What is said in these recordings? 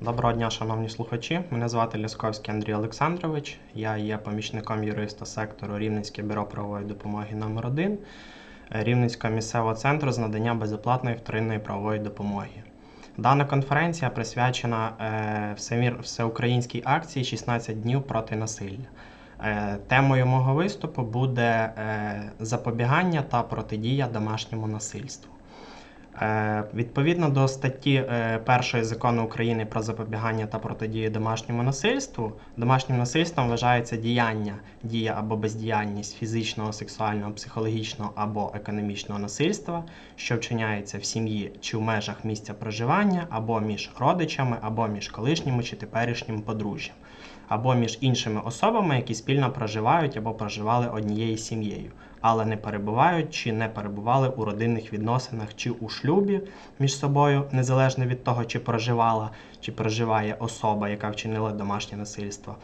Доброго дня, шановні слухачі. Мене звати Лясковський Андрій Олександрович. Я є помічником юриста сектору Рівненське бюро правової допомоги номер 1 Рівненського місцевого центру з надання безоплатної вторинної правової допомоги. Дана конференція присвячена е, всеукраїнській акції 16 днів проти насилля. Е, темою мого виступу буде е, запобігання та протидія домашньому насильству. Е, Відповідно до статті е, 1 закону України про запобігання та протидію домашньому насильству, домашнім насильством вважається діяння, дія або бездіяльність фізичного, сексуального, психологічного або економічного насильства, що вчиняється в сім'ї чи в межах місця проживання, або між родичами, або між колишніми чи теперішнім подружжям, або між іншими особами, які спільно проживають або проживали однією сім'єю, але не перебувають чи не перебували у родинних відносинах чи у шлюбі між собою, незалежно від того, чи проживала, чи проживає особа, яка вчинила домашнє насильство.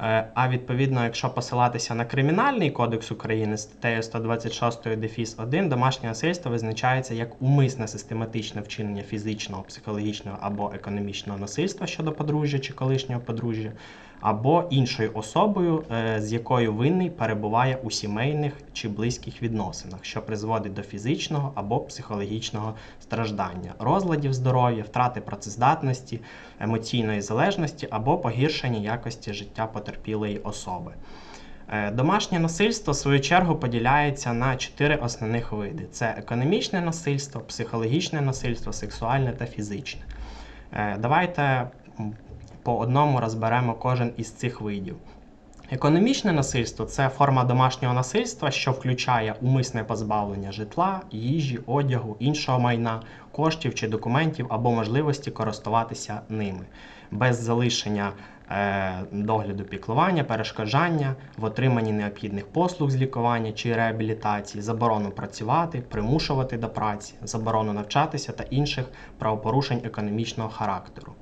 Е, А відповідно, якщо посилатися на Кримінальний кодекс України статтею 126 дефіс 1, домашнє насильство визначається як умисне систематичне вчинення фізичного, психологічного або економічного насильства щодо подружжя чи колишнього подружжя, або іншою особою, е, з якою винний перебуває у сімейних чи близьких відносинах, що призводить до фізичного або психологічного страждання, розладів здоров'я, втрати працездатності, емоційної залежності або погіршення якості життя потерпілої особи. Е, Домашнє насильство, в свою чергу, поділяється на чотири основних види: це економічне насильство, психологічне насильство, сексуальне та фізичне. Е, Давайте по одному розберемо кожен із цих видів. Економічне насильство це форма домашнього насильства, що включає умисне позбавлення житла, їжі, одягу, іншого майна, коштів чи документів або можливості користуватися ними, без залишення е, догляду піклування, перешкоджання в отриманні необхідних послуг з лікування чи реабілітації, заборону працювати, примушувати до праці, заборону навчатися та інших правопорушень економічного характеру.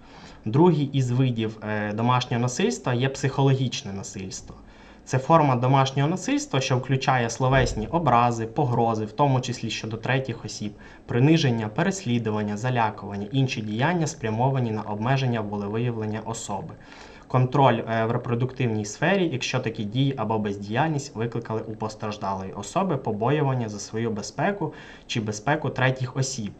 Другий із видів е, домашнього насильства є психологічне насильство. Це форма домашнього насильства, що включає словесні образи, погрози, в тому числі щодо третіх осіб, приниження, переслідування, залякування, інші діяння, спрямовані на обмеження волевиявлення особи. Контроль е, в репродуктивній сфері, якщо такі дії або бездіяльність викликали у постраждалої особи побоювання за свою безпеку чи безпеку третіх осіб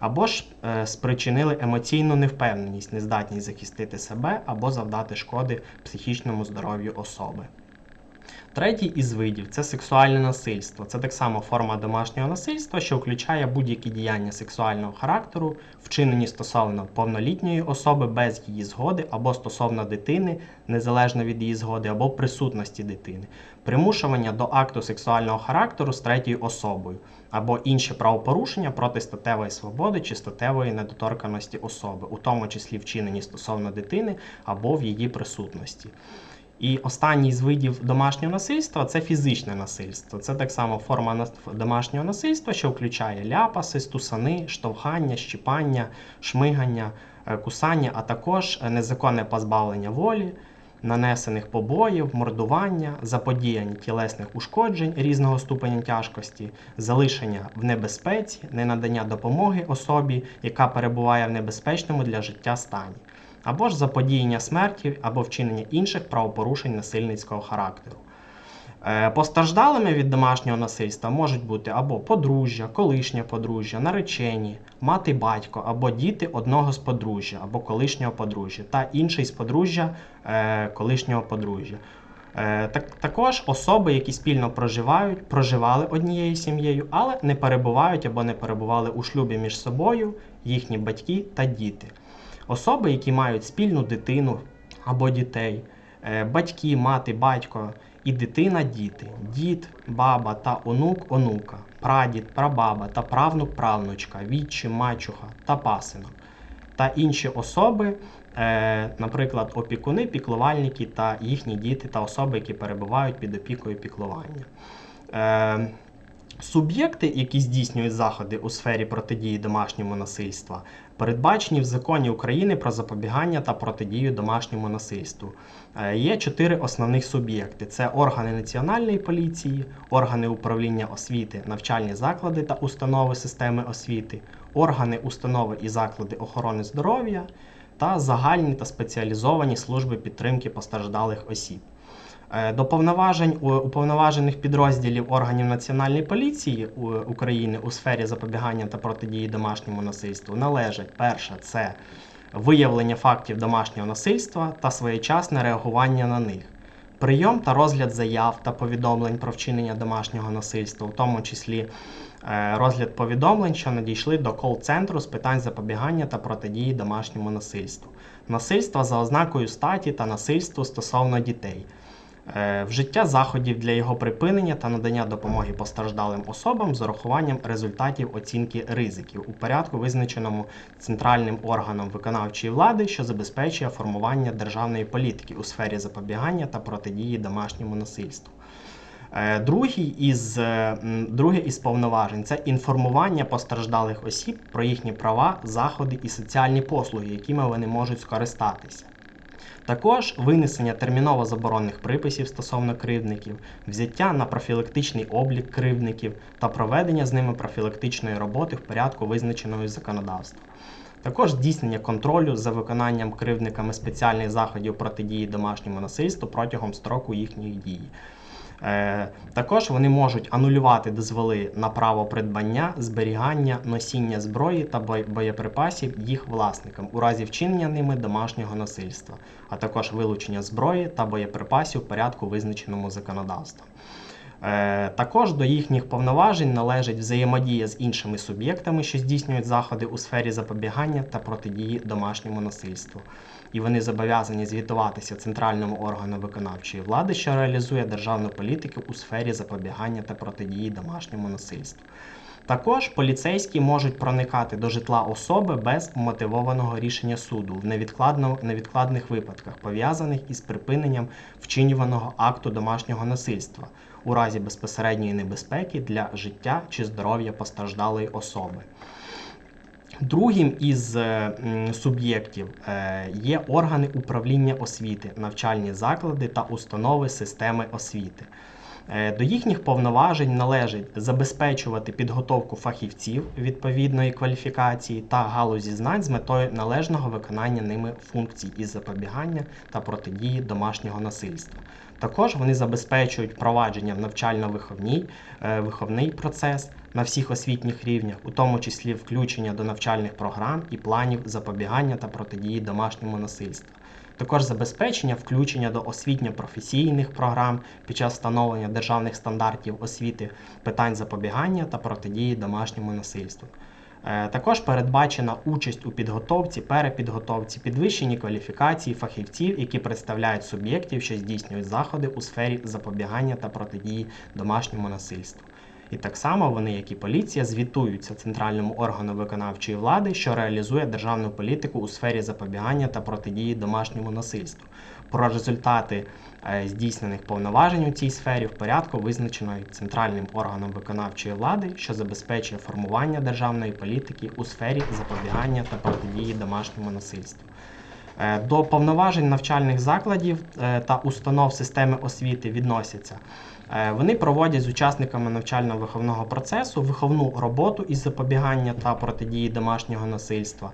або ж е, спричинили емоційну невпевненість, нездатність захистити себе або завдати шкоди психічному здоров'ю особи. Третій із видів це сексуальне насильство. Це так само форма домашнього насильства, що включає будь-які діяння сексуального характеру, вчинені стосовно повнолітньої особи без її згоди, або стосовно дитини, незалежно від її згоди, або присутності дитини, примушування до акту сексуального характеру з третьою особою, або інші правопорушення проти статевої свободи чи статевої недоторканості особи, у тому числі вчинені стосовно дитини або в її присутності. І останній з видів домашнього насильства це фізичне насильство. Це так само форма домашнього насильства, що включає ляпаси, стусани, штовхання, щіпання, шмигання, е, кусання, а також е, незаконне позбавлення волі, нанесених побоїв, мордування, заподіяння тілесних ушкоджень різного ступеня тяжкості, залишення в небезпеці, ненадання допомоги особі, яка перебуває в небезпечному для життя стані або ж заподіяння смерті або вчинення інших правопорушень насильницького характеру. Е, Постраждалими від домашнього насильства можуть бути або подружжя, колишнє подружжя, наречені, мати батько, або діти одного з подружжя, або колишнього подружжя, та інший з подружжя е, колишнього подружжя. Е, Так, також особи, які спільно проживають, проживали однією сім'єю, але не перебувають або не перебували у шлюбі між собою, їхні батьки та діти. Особи, які мають спільну дитину або дітей, е, батьки, мати, батько і дитина, діти, дід, баба та онук, онука, прадід, прабаба та правнук, правнучка, відчим, мачуха та пасинок, та інші особи, е, наприклад, опікуни, піклувальники та їхні діти та особи, які перебувають під опікою піклування. Суб'єкти, які здійснюють заходи у сфері протидії домашньому насильства, передбачені в законі України про запобігання та протидію домашньому насильству. Е, Є чотири основних суб'єкти: це органи національної поліції, органи управління освіти, навчальні заклади та установи системи освіти, органи, установи і заклади охорони здоров'я та загальні та спеціалізовані служби підтримки постраждалих осіб. Е, До повноважень уповноважених підрозділів органів Національної поліції України у сфері запобігання та протидії домашньому насильству належать перше це виявлення фактів домашнього насильства та своєчасне реагування на них. Прийом та розгляд заяв та повідомлень про вчинення домашнього насильства, в тому числі е, розгляд повідомлень, що надійшли до кол-центру з питань запобігання та протидії домашньому насильству, насильства за ознакою статі та насильству стосовно дітей, Е, вжиття заходів для його припинення та надання допомоги постраждалим особам з урахуванням результатів оцінки ризиків у порядку, визначеному центральним органом виконавчої влади, що забезпечує формування державної політики у сфері запобігання та протидії домашньому насильству. Е, Другий із, е, друге із повноважень це інформування постраждалих осіб про їхні права, заходи і соціальні послуги, якими вони можуть скористатися. Також винесення терміново заборонних приписів стосовно кривдників, взяття на профілактичний облік кривдників та проведення з ними профілактичної роботи в порядку, визначеного законодавства. Також здійснення контролю за виконанням кривдниками спеціальних заходів протидії домашньому насильству протягом строку їхньої дії. Е, Також вони можуть анулювати дозволи на право придбання, зберігання, носіння зброї та боєприпасів їх власникам у разі вчинення ними домашнього насильства, а також вилучення зброї та боєприпасів в порядку, визначеному законодавством. Е, Також до їхніх повноважень належить взаємодія з іншими суб'єктами, що здійснюють заходи у сфері запобігання та протидії домашньому насильству. І вони зобов'язані звітуватися центральному органу виконавчої влади, що реалізує державну політику у сфері запобігання та протидії домашньому насильству. Також поліцейські можуть проникати до житла особи без мотивованого рішення суду в невідкладних випадках, пов'язаних із припиненням вчинюваного акту домашнього насильства у разі безпосередньої небезпеки для життя чи здоров'я постраждалої особи. Другим із е, суб'єктів е, є органи управління освіти, навчальні заклади та установи системи освіти. Е, До їхніх повноважень належить забезпечувати підготовку фахівців відповідної кваліфікації та галузі знань з метою належного виконання ними функцій із запобігання та протидії домашнього насильства. Також вони забезпечують впровадження в навчально-виховній е, виховний процес на всіх освітніх рівнях, у тому числі включення до навчальних програм і планів запобігання та протидії домашньому насильству. Також забезпечення включення до освітньо-професійних програм під час встановлення державних стандартів освіти питань запобігання та протидії домашньому насильству. Е, Також передбачена участь у підготовці, перепідготовці, підвищенні кваліфікації фахівців, які представляють суб'єктів, що здійснюють заходи у сфері запобігання та протидії домашньому насильству. І так само вони, як і поліція, звітуються центральному органу виконавчої влади, що реалізує державну політику у сфері запобігання та протидії домашньому насильству. Про результати е, здійснених повноважень у цій сфері в порядку визначено центральним органом виконавчої влади, що забезпечує формування державної політики у сфері запобігання та протидії домашньому насильству. Е, До повноважень навчальних закладів е, та установ системи освіти відносяться. Е, Вони проводять з учасниками навчально-виховного процесу виховну роботу із запобігання та протидії домашнього насильства,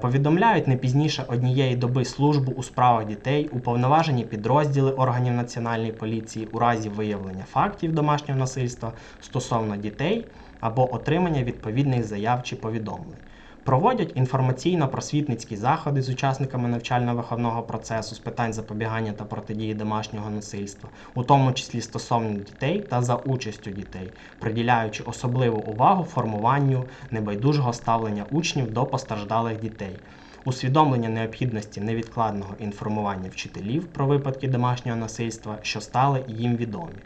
повідомляють не пізніше однієї доби службу у справах дітей, уповноважені підрозділи органів національної поліції у разі виявлення фактів домашнього насильства стосовно дітей або отримання відповідних заяв чи повідомлень. Проводять інформаційно-просвітницькі заходи з учасниками навчально-виховного процесу з питань запобігання та протидії домашнього насильства, у тому числі стосовно дітей та за участю дітей, приділяючи особливу увагу формуванню небайдужого ставлення учнів до постраждалих дітей. Усвідомлення необхідності невідкладного інформування вчителів про випадки домашнього насильства, що стали їм відомі.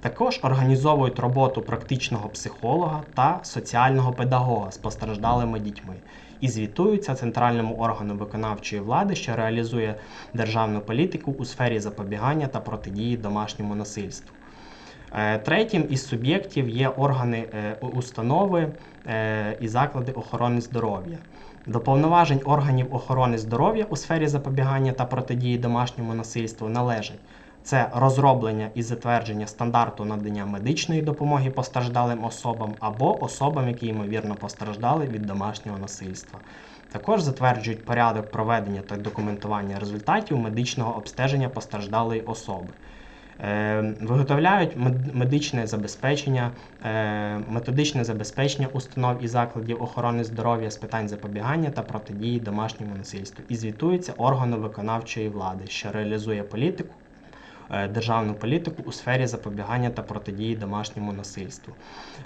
Також організовують роботу практичного психолога та соціального педагога з постраждалими дітьми і звітуються центральному органу виконавчої влади, що реалізує державну політику у сфері запобігання та протидії домашньому насильству. Е, Третім із суб'єктів є органи е, установи е, і заклади охорони здоров'я. До повноважень органів охорони здоров'я у сфері запобігання та протидії домашньому насильству належать це розроблення і затвердження стандарту надання медичної допомоги постраждалим особам або особам, які ймовірно постраждали від домашнього насильства. Також затверджують порядок проведення та документування результатів медичного обстеження постраждалої особи. Е, Виготовляють медичне забезпечення, е, методичне забезпечення установ і закладів охорони здоров'я з питань запобігання та протидії домашньому насильству і звітується органу виконавчої влади, що реалізує політику, державну політику у сфері запобігання та протидії домашньому насильству.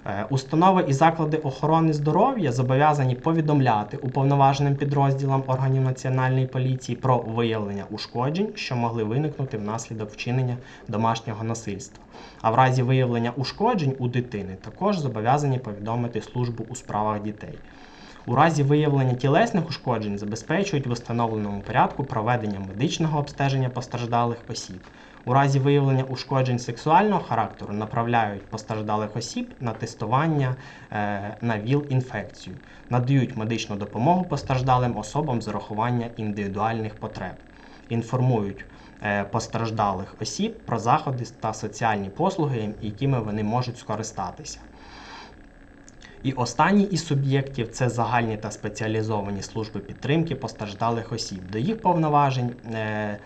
Е, Установи і заклади охорони здоров'я зобов'язані повідомляти уповноваженим підрозділам органів національної поліції про виявлення ушкоджень, що могли виникнути внаслідок вчинення домашнього насильства. А в разі виявлення ушкоджень у дитини також зобов'язані повідомити службу у справах дітей. У разі виявлення тілесних ушкоджень забезпечують в установленому порядку проведення медичного обстеження постраждалих осіб. У разі виявлення ушкоджень сексуального характеру направляють постраждалих осіб на тестування е, на ВІЛ-інфекцію, надають медичну допомогу постраждалим особам з урахування індивідуальних потреб, інформують е, постраждалих осіб про заходи та соціальні послуги, якими вони можуть скористатися. І останній із суб'єктів це загальні та спеціалізовані служби підтримки постраждалих осіб. До їх повноважень е,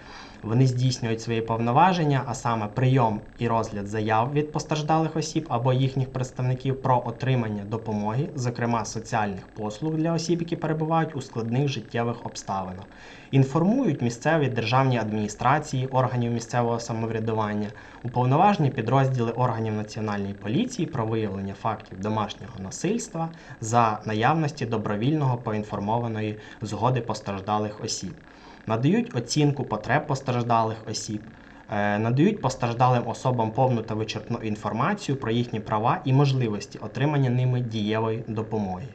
вони здійснюють свої повноваження, а саме прийом і розгляд заяв від постраждалих осіб або їхніх представників про отримання допомоги, зокрема соціальних послуг для осіб, які перебувають у складних життєвих обставинах. Інформують місцеві державні адміністрації, органів місцевого самоврядування, уповноважені підрозділи органів національної поліції про виявлення фактів домашнього насильства за наявності добровільного поінформованої згоди постраждалих осіб надають оцінку потреб постраждалих осіб, е, надають постраждалим особам повну та вичерпну інформацію про їхні права і можливості отримання ними дієвої допомоги.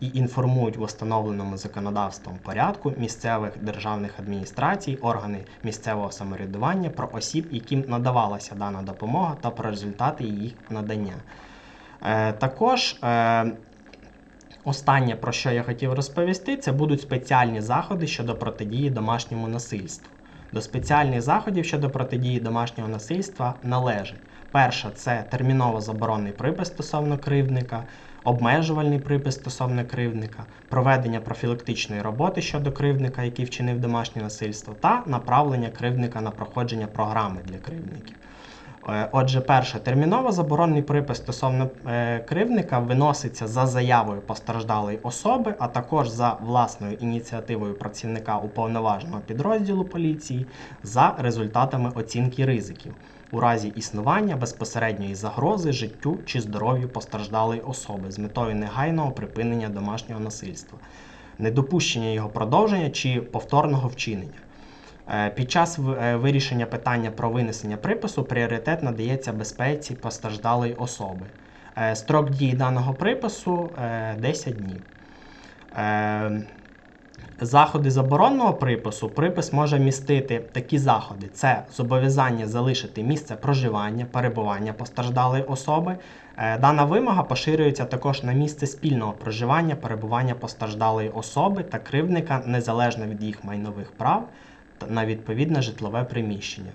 І інформують в установленому законодавством порядку місцевих державних адміністрацій, органи місцевого самоврядування про осіб, яким надавалася дана допомога та про результати їх надання. Е, Також е, Останнє, про що я хотів розповісти, це будуть спеціальні заходи щодо протидії домашньому насильству. До спеціальних заходів щодо протидії домашнього насильства належить перше це терміново заборонний припис стосовно кривдника, обмежувальний припис стосовно кривдника, проведення профілактичної роботи щодо кривдника, який вчинив домашнє насильство, та направлення кривдника на проходження програми для кривдників. Е, Отже, перше, терміново заборонний припис стосовно е, кривдника виноситься за заявою постраждалої особи, а також за власною ініціативою працівника уповноваженого підрозділу поліції за результатами оцінки ризиків у разі існування безпосередньої загрози життю чи здоров'ю постраждалої особи з метою негайного припинення домашнього насильства, недопущення його продовження чи повторного вчинення. Е, Під час е, вирішення питання про винесення припису пріоритет надається безпеці постраждалої особи. Е, Строк дії даного припису е, 10 днів. Заходи заборонного припису припис може містити такі заходи: це зобов'язання залишити місце проживання, перебування постраждалої особи. Дана вимога поширюється також на місце спільного проживання, перебування постраждалої особи та кривдника незалежно від їх майнових прав на відповідне житлове приміщення.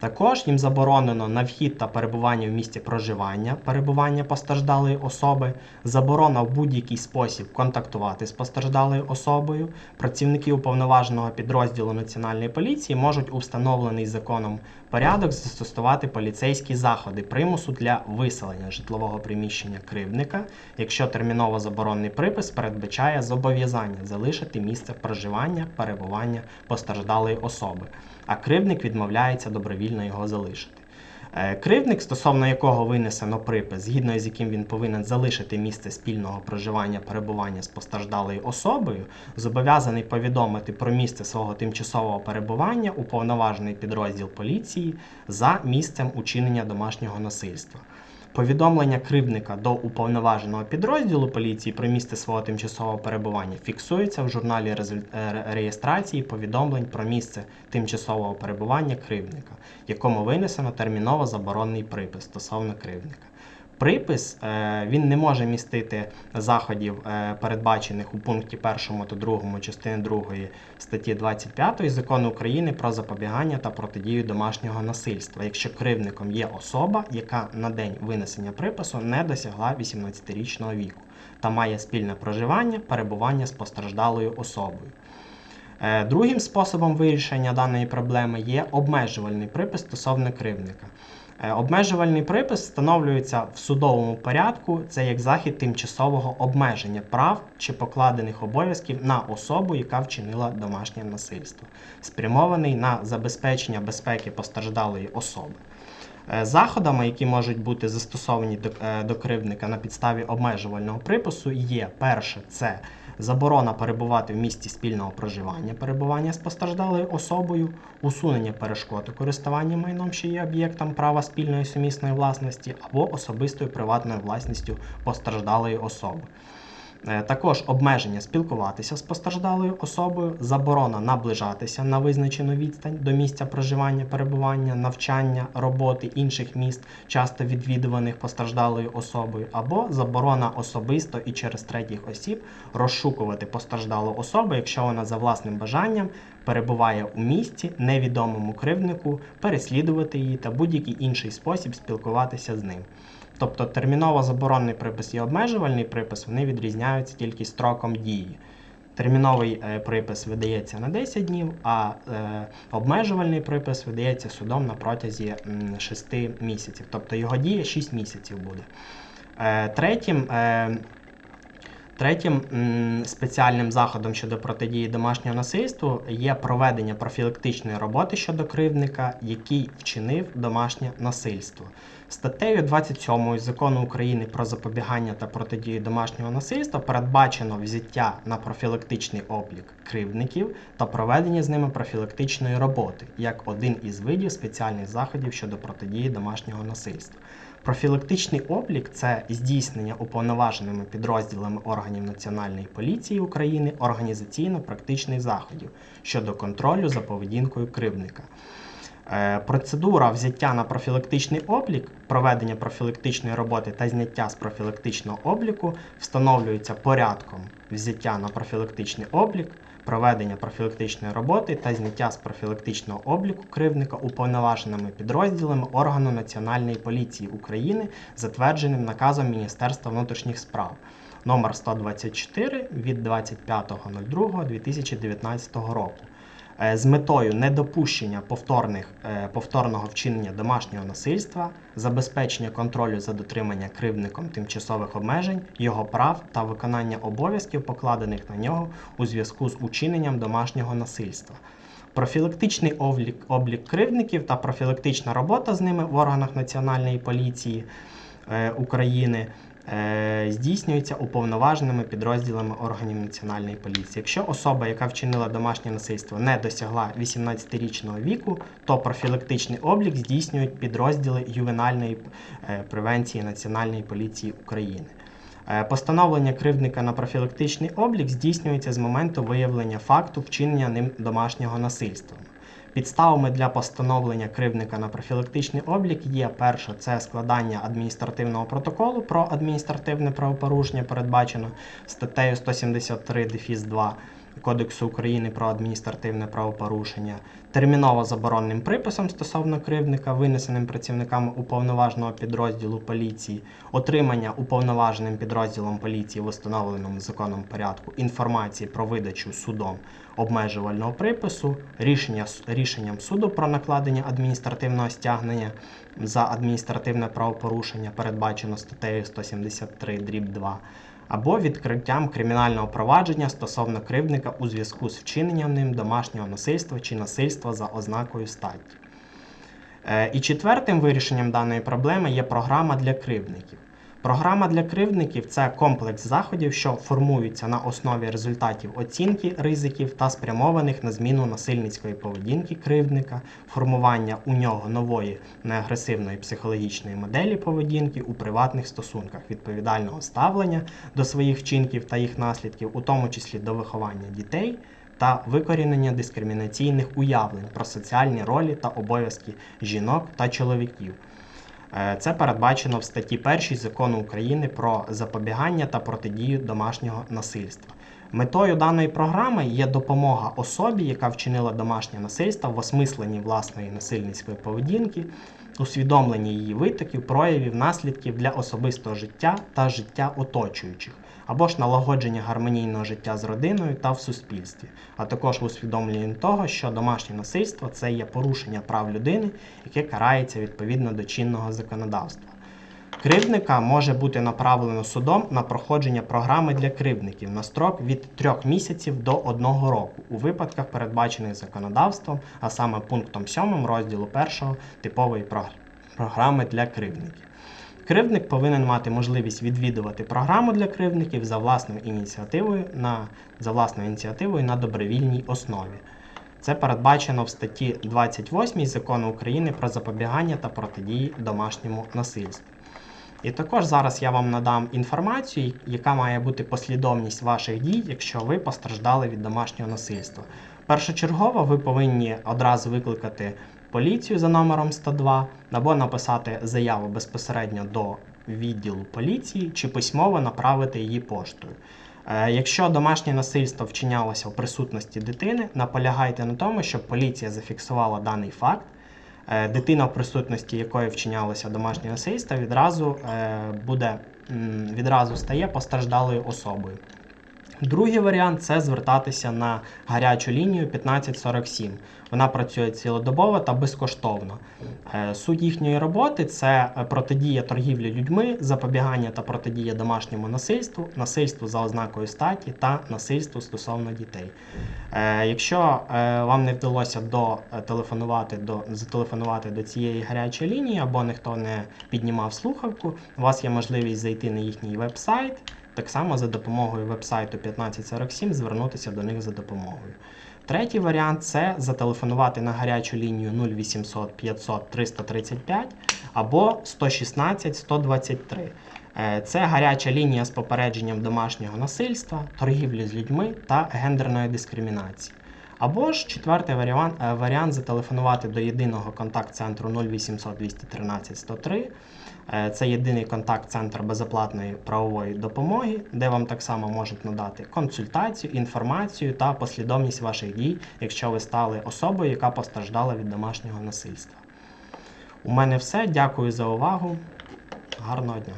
Також їм заборонено на вхід та перебування в місті проживання, перебування постраждалої особи, заборона в будь-який спосіб контактувати з постраждалою особою. Працівники уповноваженого підрозділу Національної поліції можуть у встановлений законом порядок застосувати поліцейські заходи примусу для виселення житлового приміщення кривдника, якщо терміново заборонний припис передбачає зобов'язання залишити місце проживання, перебування постраждалої особи, а кривдник відмовляється добровільно його залишити. Е, Кривдник, стосовно якого винесено припис, згідно з яким він повинен залишити місце спільного проживання перебування з постраждалою особою, зобов'язаний повідомити про місце свого тимчасового перебування уповноважений підрозділ поліції за місцем учинення домашнього насильства. Повідомлення кривдника до уповноваженого підрозділу поліції про місце свого тимчасового перебування фіксується в журналі е, ре- реєстрації повідомлень про місце тимчасового перебування кривдника, якому винесено терміново заборонний припис стосовно кривдника. Припис е, він не може містити заходів, е, передбачених у пункті 1 та 2 частини 2 статті 25 Закону України про запобігання та протидію домашнього насильства, якщо кривдником є особа, яка на день винесення припису не досягла 18-річного віку. та має спільне проживання, перебування з постраждалою особою. Е, Другим способом вирішення даної проблеми є обмежувальний припис стосовно кривдника. Е, Обмежувальний припис встановлюється в судовому порядку. Це як захід тимчасового обмеження прав чи покладених обов'язків на особу, яка вчинила домашнє насильство, спрямований на забезпечення безпеки постраждалої особи. Е, Заходами, які можуть бути застосовані до, е, до кривдника на підставі обмежувального припису, є перше це заборона перебувати в місті спільного проживання, перебування з постраждалою особою, усунення перешкод у користуванні майном, що є об'єктом права спільної сумісної власності, або особистою приватною власністю постраждалої особи. Е, Також обмеження спілкуватися з постраждалою особою, заборона наближатися на визначену відстань до місця проживання, перебування, навчання, роботи інших міст, часто відвідуваних постраждалою особою, або заборона особисто і через третіх осіб розшукувати постраждалу особу, якщо вона за власним бажанням перебуває у місті, невідомому кривднику, переслідувати її та будь-який інший спосіб спілкуватися з ним. Тобто терміново заборонний припис і обмежувальний припис вони відрізняються тільки строком дії. Терміновий е, припис видається на 10 днів, а е, обмежувальний припис видається судом на протязі м, 6 місяців. Тобто його дія 6 місяців буде. Е, третім, третім спеціальним заходом щодо протидії домашнього насильству є проведення профілактичної роботи щодо кривдника, який вчинив домашнє насильство. Статтею 27 закону України про запобігання та протидію домашнього насильства передбачено взяття на профілактичний облік кривдників та проведення з ними профілактичної роботи як один із видів спеціальних заходів щодо протидії домашнього насильства. Профілактичний облік це здійснення уповноваженими підрозділами органів Національної поліції України організаційно-практичних заходів щодо контролю за поведінкою кривдника. Е, Процедура взяття на профілактичний облік, проведення профілактичної роботи та зняття з профілактичного обліку встановлюється порядком взяття на профілактичний облік, проведення профілактичної роботи та зняття з профілактичного обліку кривдника уповноваженими підрозділами органу Національної поліції України, затвердженим наказом Міністерства внутрішніх справ. Номер 124 від 25.02.2019 року з метою недопущення повторних, е, повторного вчинення домашнього насильства, забезпечення контролю за дотримання кривдником тимчасових обмежень, його прав та виконання обов'язків, покладених на нього у зв'язку з учиненням домашнього насильства. Профілактичний облік, облік кривдників та профілактична робота з ними в органах Національної поліції е, України е, здійснюється уповноваженими підрозділами органів Національної поліції. Якщо особа, яка вчинила домашнє насильство, не досягла 18-річного віку, то профілактичний облік здійснюють підрозділи ювенальної е, превенції Національної поліції України. Е, Постановлення кривдника на профілактичний облік здійснюється з моменту виявлення факту вчинення ним домашнього насильства. Підставами для постановлення кривдника на профілактичний облік є перше це складання адміністративного протоколу про адміністративне правопорушення, передбачено статтею 173 дефіс 2 Кодексу України про адміністративне правопорушення, терміново заборонним приписом стосовно кривдника, винесеним працівниками уповноваженого підрозділу поліції, отримання уповноваженим підрозділом поліції в установленому законом порядку інформації про видачу судом обмежувального припису, рішення рішенням суду про накладення адміністративного стягнення за адміністративне правопорушення, передбачено статтею 173 дріб 2 або відкриттям кримінального провадження стосовно кривдника у зв'язку з вчиненням ним домашнього насильства чи насильства за ознакою статі. Е, І четвертим вирішенням даної проблеми є програма для кривдників. Програма для кривдників це комплекс заходів, що формуються на основі результатів оцінки ризиків та спрямованих на зміну насильницької поведінки кривдника, формування у нього нової неагресивної психологічної моделі поведінки у приватних стосунках, відповідального ставлення до своїх вчинків та їх наслідків, у тому числі до виховання дітей та викорінення дискримінаційних уявлень про соціальні ролі та обов'язки жінок та чоловіків. Е, Це передбачено в статті 1 закону України про запобігання та протидію домашнього насильства. Метою даної програми є допомога особі, яка вчинила домашнє насильство в осмисленні власної насильницької поведінки, усвідомленні її витоків, проявів, наслідків для особистого життя та життя оточуючих, або ж налагодження гармонійного життя з родиною та в суспільстві, а також в усвідомленні того, що домашнє насильство це є порушення прав людини, яке карається відповідно до чинного законодавства. Кривдника може бути направлено судом на проходження програми для кривдників на строк від 3 місяців до 1 року у випадках, передбачених законодавством, а саме пунктом 7 розділу 1 типової програми для кривдників. Кривдник повинен мати можливість відвідувати програму для кривдників за власною ініціативою на, за власною ініціативою на добровільній основі. Це передбачено в статті 28 Закону України про запобігання та протидії домашньому насильству. І також зараз я вам надам інформацію, яка має бути послідовність ваших дій, якщо ви постраждали від домашнього насильства. Першочергово ви повинні одразу викликати поліцію за номером 102 або написати заяву безпосередньо до відділу поліції чи письмово направити її поштою. Е, Якщо домашнє насильство вчинялося в присутності дитини, наполягайте на тому, щоб поліція зафіксувала даний факт. Е, Дитина, в присутності якої вчинялося домашнє насильство, відразу е, буде відразу стає постраждалою особою. Другий варіант це звертатися на гарячу лінію 1547. Вона працює цілодобово та безкоштовно. Е, Суть їхньої роботи це е, протидія торгівлі людьми, запобігання та протидія домашньому насильству, насильству за ознакою статі та насильству стосовно дітей. Е, Якщо вам не вдалося до до зателефонувати до цієї гарячої лінії або ніхто не піднімав слухавку, у вас є можливість зайти на їхній веб-сайт. Так само за допомогою вебсайту 1547 звернутися до них за допомогою. Третій варіант це зателефонувати на гарячу лінію 0800 500 335 або 116 123. Е, Це гаряча лінія з попередженням домашнього насильства, торгівлі з людьми та гендерної дискримінації. Або ж четвертий варіант, е, варіант зателефонувати до єдиного контакт-центру 0800 213 103. Е, Це єдиний контакт-центр безоплатної правової допомоги, де вам так само можуть надати консультацію, інформацію та послідовність ваших дій, якщо ви стали особою, яка постраждала від домашнього насильства. У мене все. Дякую за увагу. Гарного дня.